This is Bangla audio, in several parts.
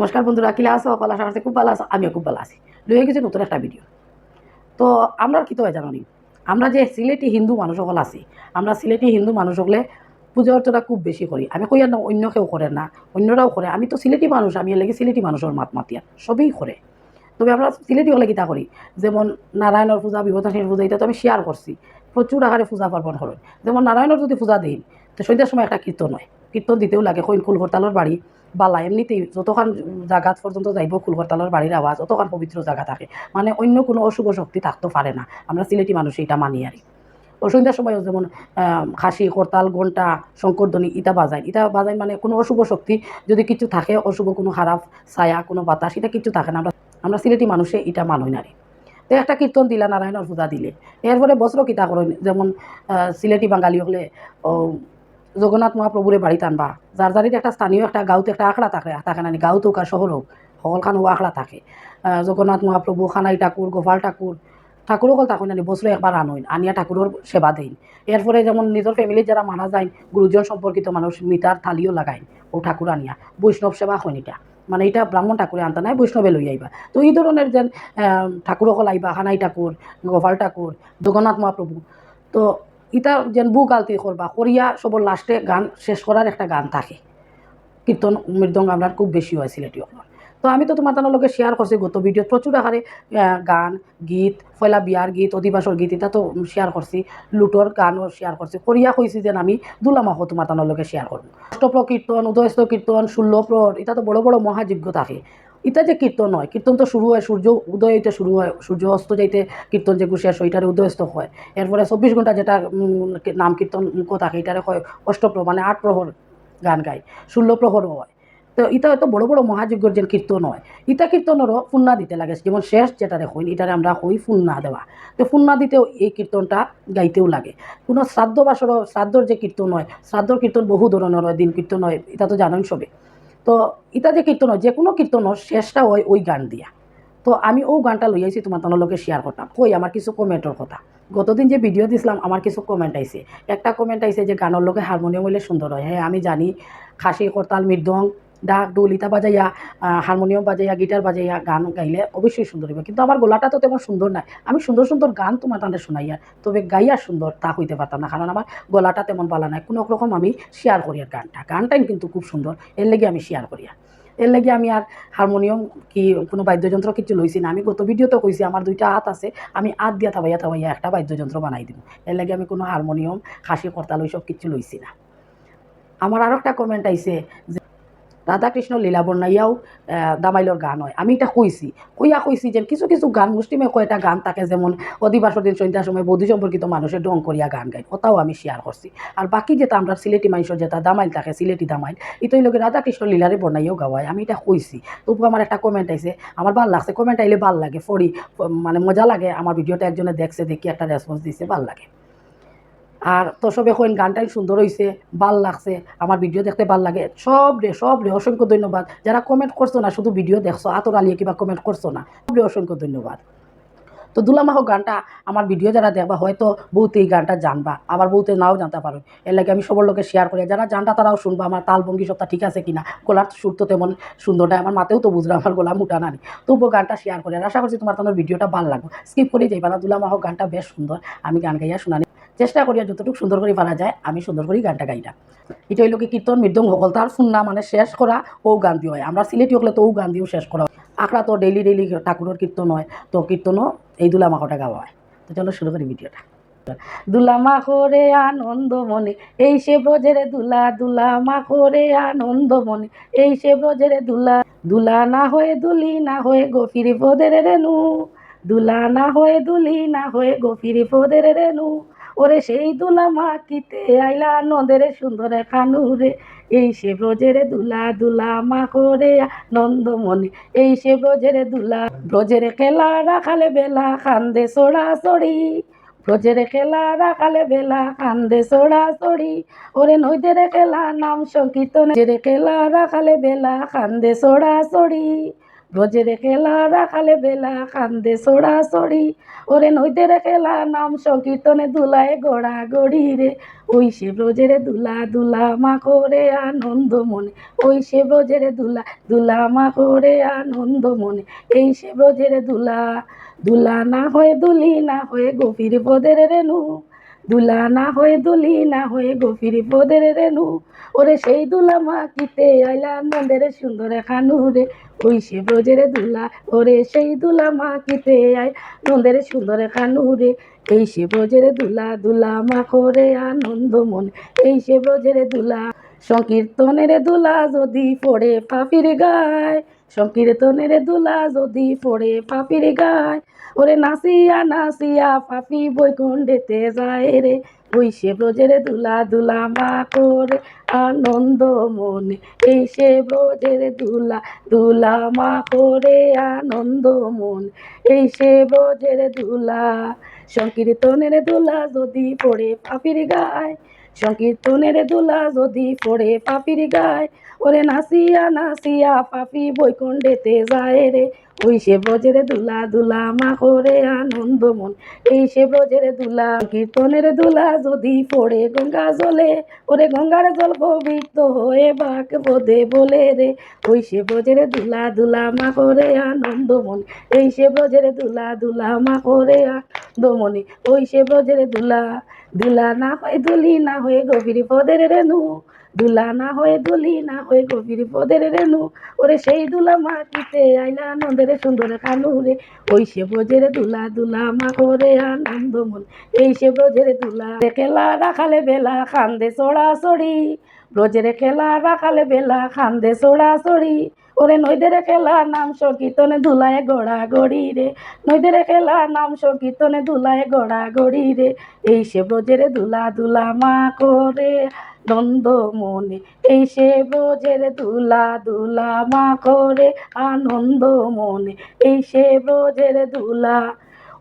নমস্কার বন্ধুরা কিলা অকল আশা করছি খুব ভালো আছো, আমিও খুব ভালো আছি। লয়ে গেছি নতুন একটা ভিডিও তো আমরা কি তো জানি আমরা যে সিলেটি হিন্দু মানুষ সকল আছি, আমরা সিলেটি হিন্দু মানুষ সকলে পূজা অর্চনা খুব বেশি করি। আমি কই আর না, অন্য কেউ করে না, অন্যরাও করে। আমি তো সিলেটি মানুষ, আমি এর লাগি সিলেটি মানুষের মাত মাতিয়া সবই করে। তবে আমরা সিলেটি হলে কিতা করি? যেমন নারায়ণের পূজা বিভূতাসীর পূজা, এটা তো আমি শেয়ার করছি। প্রচুর আকারে পূজা পার্বণ করেন যেমন নারায়ণের যদি পূজা দিন, তো সন্ধ্যার সময় একটা কীর্তন হয়। কীর্তন দিতেও লাগে কইন কুলহরতালের বাড়ি বালা, এমনিতেই যতক্ষণ জাগাত পর্যন্ত যাইব কুলহরতালের বাড়ির আওয়াজ অতক্ষণ পবিত্র জায়গা থাকে। মানে অন্য কোনো অশুভ শক্তি থাকতে পারে না। আমরা সিলেটি মানুষ এটা মানি আর সন্ধ্যার সময়ও যেমন খাসি করতাল ঘণ্টা শঙ্করধ্বনি ইটা বাজায় ইটা বাজায় মানে কোনো অশুভ শক্তি যদি কিছু থাকে, অশুভ কোনো খারাপ ছায়া, কোনো বাতাস এটা কিছু থাকে না। আমরা আমরা সিলেটি মানুষে এটা মানই নারী তো একটা কীর্তন দিলা নারায়ণের পূজা দিলে। এরপরে বস্ত্র কিতা করেন। যেমন সিলেটি বাঙালি হলে জগন্নাথ মহাপ্রভুরে বাড়িতে আনবা যার যারির একটা স্থানীয় একটা গাঁওতে একটা আখড়া থাকে থাকে না গাঁও তো শহর হোক সকলখানো আখড়া থাকে। জগন্নাথ মহাপ্রভু খানাই ঠাকুর গোপাল ঠাকুর ঠাকুরও কল তাকই নানি বছরে একবার আনইন আনিয়া ঠাকুরের সেবা দেন। এরপরে যেমন নিজের ফ্যামিলির যারা মারা যায় গুরুজন সম্পর্কিত মানুষ মিটার থালিও লাগাইন ও ঠাকুর আনিয়া বৈষ্ণব সেবা হন এটা মানে এটা ব্রাহ্মণ ঠাকুরে আনতা, নাই বৈষ্ণবে লই আইবা তো এই ধরনের যেন ঠাকুরসকল আইবা খানাই ঠাকুর গোপাল ঠাকুর জগন্নাথ মহাপ্রভু তো ইটা যেন বুক আলতি করবা, করিয়া সবর লাস্টে গান শেষ করার একটা গান থাকে। কীর্তন মৃদং আমরা খুব বেশি হয় সিলেটি তো আমি তো তোমার তানোর লগে শেয়ার করছি গত ভিডিওত, প্রচুর আকারে গান, গীত পয়লা বিয়ার গীত অধিবাসর গীত এটা তো শেয়ার করছি লুটর গানও শেয়ার করছি। করিয়া কইছি যেন আমি দুলামাহো তোমার তানোর লগে শেয়ার করব। অষ্টপ্র কীর্তন উদয়স্ত কীর্তন ষোল্লপ্রর এটা তো বড় বড় মহাযজ্ঞ থাকে। এটা যে কীর্তন হয়, কীর্তন তো শুরু হয়, সূর্য উদয় হইতে শুরু হয়, সূর্য অস্ত যাইতে কীর্তন যে শেষ হয় এটারে উদয়স্ত হয়। এরপরে চব্বিশ ঘণ্টা যেটা নাম কীর্তন মুখ থাকে এটারে হয় অষ্টপ্র মানে আট প্রহর গান গায় ষোলো প্রহরও হয়। তো ইটা হয়তো বড় বড় মহাযজ্ঞর যে কীর্তন হয়। ইটা কীর্তনেরও ফুন্না দিতে লাগে, যেমন শেষ যেটারে হই এটারে আমরা হই ফুন্না দেওয়া। তো ফুন্না দিতেও এই কীর্তনটা গাইতেও লাগে। কোনো শ্রাদ্ধ বাসরও, শ্রাদ্ধর যে কীর্তন হয়, শ্রাদ্ধর কীর্তন বহু ধরনের হয়, দিন কীর্তন হয় এটা তো জানেন সবে। তো ইটা যে কীর্তন যে কোনো কীর্তন শেষটা হয় ওই গান দিয়া। তো আমি ও গানটা লই আইছি তোমার তোমার লোকে শেয়ার করতাম কই, আমার কিছু কমেন্টের কথা। গতদিন যে ভিডিও দিছিলাম, আমার কিছু কমেন্ট আইছে। একটা কমেন্ট আইছে যে গানের লোকে হারমোনিয়াম হইলে সুন্দর হয়। হ্যাঁ আমি জানি, খাসি করতাল মৃদং ডাক ডুল ইতা বাজাইয়া হারমোনিয়াম বাজাইয়া, গিটার বাজাইয়া গান গাইলে অবশ্যই সুন্দর হবে কিন্তু আমার গলাটা তো তেমন সুন্দর নাই। আমি সুন্দর সুন্দর গান তোমার তাদের শোনাইয়া, তবে গাইয়া সুন্দর তা হইতে পারতাম না, কারণ আমার গলাটা তেমন ভালো নাই। কোনো রকম আমি শেয়ার করি আর গানটা। গানটাই কিন্তু খুব সুন্দর। এর লেগে আমি শেয়ার করিয়া এর লাগে আমি আর হারমোনিয়াম কি, কোনো বাদ্যযন্ত্র কিছু লইছি না। আমি গত ভিডিওতে কইছি, আমার দুইটা হাত আছে, আমি হাত দিয়া থাবাইয়া থাবাইয়া একটা বাদ্যযন্ত্র বানাই দিব এর লাগে আমি কোনো হারমোনিয়াম হাসি করতাল ওইসব কিছু লইছি না। আমার আরও একটা কমেন্ট আইছে যে রাধাকৃষ্ণ লীলা বর্ণাইয়াও আহ, দামাইলর গান হয়। আমি এটা কইছি কইয়া কইছি যে কিছু কিছু গান মুষ্টিমে কয়টা গান থাকে যেমন অধিবাসর দিন সন্ধ্যার সময় বৌদ্ধ সম্পর্কিত মানুষের ডং করিয়া গান গায় ওটাও আমি শেয়ার করছি আর বাকি যেটা আমরা সিলেটি মানুষের যেটা দামাইল থাকে সিলেটি দামাইল ইতই লোকে রাধাকৃষ্ণ লীলারে বর্ণাইয়াও গাওয়ায়। আমি এটা কইছি তবু আমার একটা কমেন্ট আইছে আমার ভালো লাগছে? কমেন্ট আইলে ভালো লাগে ফরি মানে মজা লাগে। আমার ভিডিওটা একজনে দেখছে দেখি একটা রেসপন্স দিছে ভালো লাগে। আর তো সবে কইন গানটাই সুন্দর হয়েছে ভালো লাগছে, আমার ভিডিও দেখতে ভালো লাগে। সব রে সব রে, অসংখ্য ধন্যবাদ। যারা কমেন্ট করছ না, শুধু ভিডিও দেখছ, আতর আলিয়ে কিবা কমেন্ট করছ না, সব রে অসংখ্য ধন্যবাদ। তো দুলামাহ গানটা, আমার ভিডিও যারা দেখবা, হয়তো বহুত এই গানটা জানবা, আবার বহুতে নাও জানতে পারো। এর লাগে আমি সবার লোকে শেয়ার করি যারা জানটা তারাও শুনবা, আমার তাল ভঙ্গি সবটা ঠিক আছে কিনা? গোলার সুর তো তেমন সুন্দর নয় আমার মাতেও তো বুঝলো আমার গলা মুটা নানি তবুও গানটা শেয়ার করে আশা করছি তোমার তোমার ভিডিওটা ভালো লাগবে। স্কিপ করে যাইবা না দুলামাহ গানটা বেশ সুন্দর, আমি গান গাইয়া শোনানি। চেষ্টা করিয়া যতটুকু সুন্দর করে পারা যায়, আমি সুন্দর করে গানটা গাইলাম এটা হইল কি কীর্তন মৃদং সকল তার ফুন্না মানে শেষ করা ও গান দিয়ে হয়। আমরা সিলেটি হলে তো ও গান দিয়েও শেষ করা হয়। আখড়া তো ডেইলি ডেইলি ঠাকুরের কীর্তন হয়, তো কীর্তনও এই দুলা মাখটা গাওয়া হয়। তো চলো শুরু করি ভিডিওটা। দুলা মাখরে আনন্দ মনে, এই সে ব্রজেরে দুলা দুলা মাখরে আনন্দ মনে, এই সে ব্রজেরে দুলা। দুলা না হয়ে দুলি না হয়ে গফিরি পদের রেনু দুলা না হয়ে দুলি না হয়ে গফিরি পদের রেনু ওরে সেই দুলা মাকিতে আইলা নদের সুন্দর খানুরে এই সে ব্রজেরে দুলা দুলা মা করে নন্দমণি। এই সে ব্রজেরে দুলা, ব্রজেরে খেলা রাখালে বেলা খান্দে সোড়া সড়ি ব্রজেরে খেলা রাখালে বেলা কান্দে সোড়া সড়ি ওরে নইদের খেলা নাম সংকীর্তন। খেলা রাখালে বেলা কান্দে সোড়া সড়ি ব্রজের খেলা রাখালে বেলা, কান্দে সোড়া সড়ি। ওরে নইদের খেলা নাম সংকীর্তনে দুলায় গড়া গড়ি রে। ওই সে ব্রজের দুলা দুলা মা করে আনন্দ মনে। ওই সে ব্রজের দুলা দুলা মা করে আনন্দ মনে। এই সে ব্রজের দুলা দুলা না হয়ে দুলি, না হয়ে গভীর পদের রেণু। দুলা না হয়ে দুলি না হয়ে গভীর পদের রেণু। ওরে সেই দুলা মা কিতে আইলা নন্দের সুন্দর খানু রে। ওই সে ব্রজের দুলা, ওরে সেই দুলা মা কিতে আই নন্দের সুন্দর খানু রে। এই সে ব্রজের দুলা দুলা মা করে আনন্দ মনে। এই সে ব্রজের দুলা, সংকীর্তনের দুলা যদি পড়ে পাপির গায়। সংকীর্তনের দুলা যদি পড়ে পাপির গায়, ওরে নাসিয়া নাসিয়া পাপি বৈকুণ্ডেতে যায় রে। ওই সে ব্রজের দুলা দুলা মা করে আনন্দ মনে। এই সে ব্রজের দুলা দুলা মা করে আনন্দ মনে। এই সে ব্রজের দুলা, সংকীর্তনের দুলা যদি পড়ে পাপির গায় সংকীর্তনের দুলা যদি পড়ে পাপির গায়, ওরে নাসিয়া নাসিয়া পাপি বৈকুণ্ডেতে যায় রে। ওই সে ব্রজের দুলা দুলা, মা করে আনন্দ মন। এই সে ব্রজের দুলা কীর্তনের দুলা যদি পড়ে গঙ্গা জলে, ওরে গঙ্গার জল পবিত্র হয়ে বাক বোধে বলে রে। ওই সে ব্রজের দুলা দুলা, মা করে আনন্দ মন। এই সে ব্রজের দুলা দুলা, মা করে আনন্দ মনে। ওই সে ব্রজের দুলা দুলা না হয়ে দুলি না হয়ে গভীর পদের রেণু। দুলা না হয়ে দুলি না হয়ে গভীর পদের রেণু। ওরে সেই দুলা মা কিতে আইলা নন্দের সুন্দর কানু রে ওই সে ব্রজের দুলা দুলা মা করে আনন্দ মন। এই সে ব্রজের দুলা খেলা রাখালে বেলা খান্দে চড়া চড়ি ব্রজের খেলা রাখালে বেলা খান্দে চড়া চড়ি ওরে নইদের খেলা নাম সংকীর্তনে ধুলায় গড়া গড়ি রে। নইদের খেলা নাম সংকীর্তনে ধুলায় গড়া গড়ি রে। এই সে ব্রজের ধুলা ধুলা মা করে দ্বন্দ্ব মনে। এই সে ব্রজের ধুলা ধুলা মা করে আনন্দ মনে। এই সে ব্রজের দুলা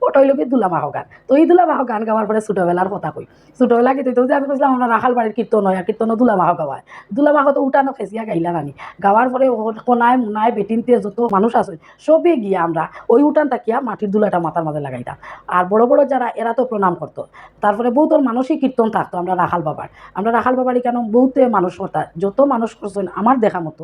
ওটা হইল কি দুলা মাহ গান। তো এই দুলা মাহ গান গাওয়ার পরে ছোটোবেলার কথা কই। ছোটোবেলা কি তো আমি কইছিলাম, আমরা রাখাল বাড়ির কীর্তন হয় কীর্তন দুলা মাহ গাওয়ায়। দুলা মাহ তো উঠানো খেসিয়া গাইলা নানি। গাওয়ার পরে কোনায় মুনায় বেটিনতে যত মানুষ আছে, সবে গিয়া আমরা ওই উঠান তাকিয়া মাটির দুলাটা মাথার মাঝে লাগাইতাম। আর বড় বড় যারা এরা তো প্রণাম করতো। তারপরে বহুত মানুষই কীর্তন থাকতো, আমরা রাখাল বাবার। আমরা রাখাল বাবারই কেন বহুতে মানুষ করতা যত মানুষ করছেন আমার দেখা মতো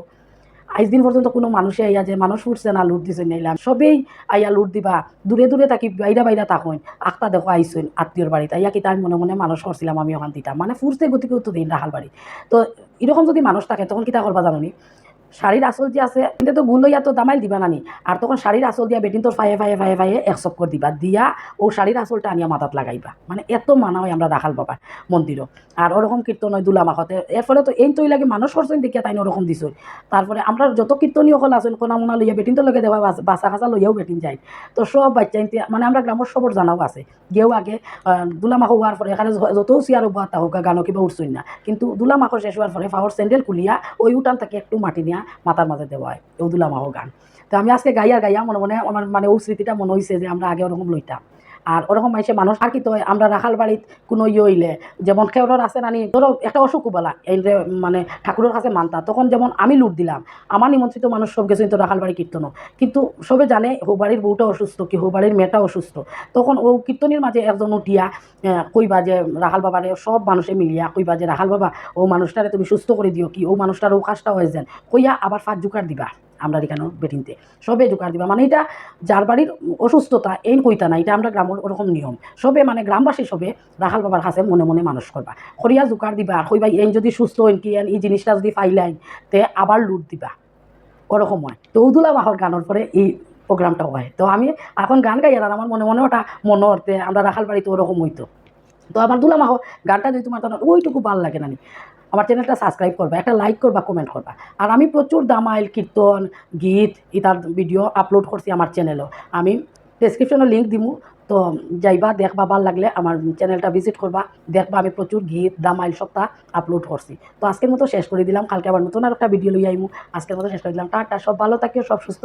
আজ দিন পর্যন্ত কোনো মানুষে আইয়া যে মানুষ উঠছে না, লুট দিছে নিলাম সবেই আইয়া লুট দিবা। দূরে দূরে থাকি বাইরা বাইরা তাকই আক্তা দেখো আইসুন, আত্মীয়র বাড়িতে। আইয়া কিতা আমি মনে মনে মানুষ করছিলাম আমি ওখান দিতাম মানে ফুরছে গতিকে তো দিন, রাহাল বাড়ি। তো এরকম যদি মানুষ থাকে, তখন কিতা করবা জানো শাড়ির আসল যে আছে কিন্তু তো গুলো ইয়া তো দামাইল দিবা নানি। আর তখন শাড়ির আসল দিয়া বেটিন তোর ফায়ে ফায়ে ফায়ে ফায়ে এক চক্কর দিবা। দিয়া ও শাড়ির আসলটা আনিয়া মাথাত লাগাইবা। মানে এত মানা হয় আমরা রাখাল বাবার মন্দিরও। আর ওরকম কীর্তন হয় দুলা মাখতে। এর ফলে তো এই তৈ লাগে মানুষ করছেন দেখিয়া তাই ওরকম দিছ। তারপরে আমরা যত কীর্তনীয় সকল আছেন কোনা মোনা লইয়া বেটিন তো লগে দেওয়া বাসা খাসা লইয়াও বেটিন যায়। তো সব বাচ্চা মানে আমরা গ্রামের সবর জানাও আছে। গেও আগে দুলা মাখ হওয়ার পরে এখানে যত চেয়ারও বাত হোক গানো কিবা উঠছই না। কিন্তু দুলা মাখর শেষ হওয়ার পরে ফাওয়ার স্যান্ডেল খুলিয়া ওই উঠান থেকে একটু মাটি নিয়া মাথার মাঝে দেওয়া হয় ও মাহ গান। তো আমি আজকে গাইয়া গাইয়া মনে মনে আমার মানে ও স্মৃতিটা মনে হয়েছে যে আমরা আগে ওরকম লইতাম। আর ওরকম মাইসে মানুষ, আর কি তো আমরা রাখাল বাড়িত কোনো ইয়ে হইলে, যেমন খেওড়র আছে নানি ধরো একটা অসুখ বলা এই মানে ঠাকুরের কাছে মানতা, তখন যেমন আমি লুট দিলাম, আমার নিমন্ত্রিত মানুষ সব গেছে তো রাখাল বাড়ি কীর্তনও। কিন্তু সবে জানে হৌবাড়ির বউটা অসুস্থ কি হৌবাড়ির মেয়েটা অসুস্থ। তখন ও কীর্তনের মাঝে একজন উঠিয়া কইবা যে, রাখাল বাবারে, সব মানুষে মিলিয়া কইবা যে, রাখাল বাবা, ও মানুষটারে তুমি সুস্থ করে দিও কি, ও মানুষটার ও কাজটা হয়ে যান। কইয়া আবার ফাঁক জুকার দিবা। আমরা এখানে বেটিনতে সবে জোগাড় দিবা। মানে এটা যার বাড়ির অসুস্থতা এই কইতা না, এটা আমরা গ্রামের ওরকম নিয়ম। সবে মানে গ্রামবাসী সবে রাখাল বাবার কাছে মনে মনে মানুষ করবা। খরিয়া জোগাড় দিবা, আর কইবা এই যদি সুস্থ হইন কি এই জিনিসটা যদি পাইলাইন তে আবার লুট দিবা। ওরকম হয়। তো উদুলা মাহর গানের পরে এই প্রোগ্রামটা হয়। তো আমি এখন গান গাই, আর আমার মনে মনে ওটা মনে হতে আমরা রাখাল বাড়িতে ওরকম হইতো। তো আমার দুলা মাহ গানটা যদি তোমার ওইটুকু ভালো লাগে না। আমার চ্যানেলটা সাবস্ক্রাইব করবা, একটা লাইক করবা কমেন্ট করবা। আর আমি প্রচুর দামাইল, কীর্তন, গীত, ইতার ভিডিও আপলোড করছি আমার চ্যানেলও আমি ডেসক্রিপশনে লিঙ্ক দিমু, তো যাইবা, দেখবা, ভালো লাগলে আমার চ্যানেলটা ভিজিট করবা। দেখবা, আমি প্রচুর গীত, দামাইল সপ্তাহ আপলোড করছি। তো আজকের মতো শেষ করে দিলাম, কালকে আবার নতুন আর একটা ভিডিও লই আইমু। আজকের মতো শেষ করে দিলাম, টাটা, সব ভালো থাকিও, সব সুস্থ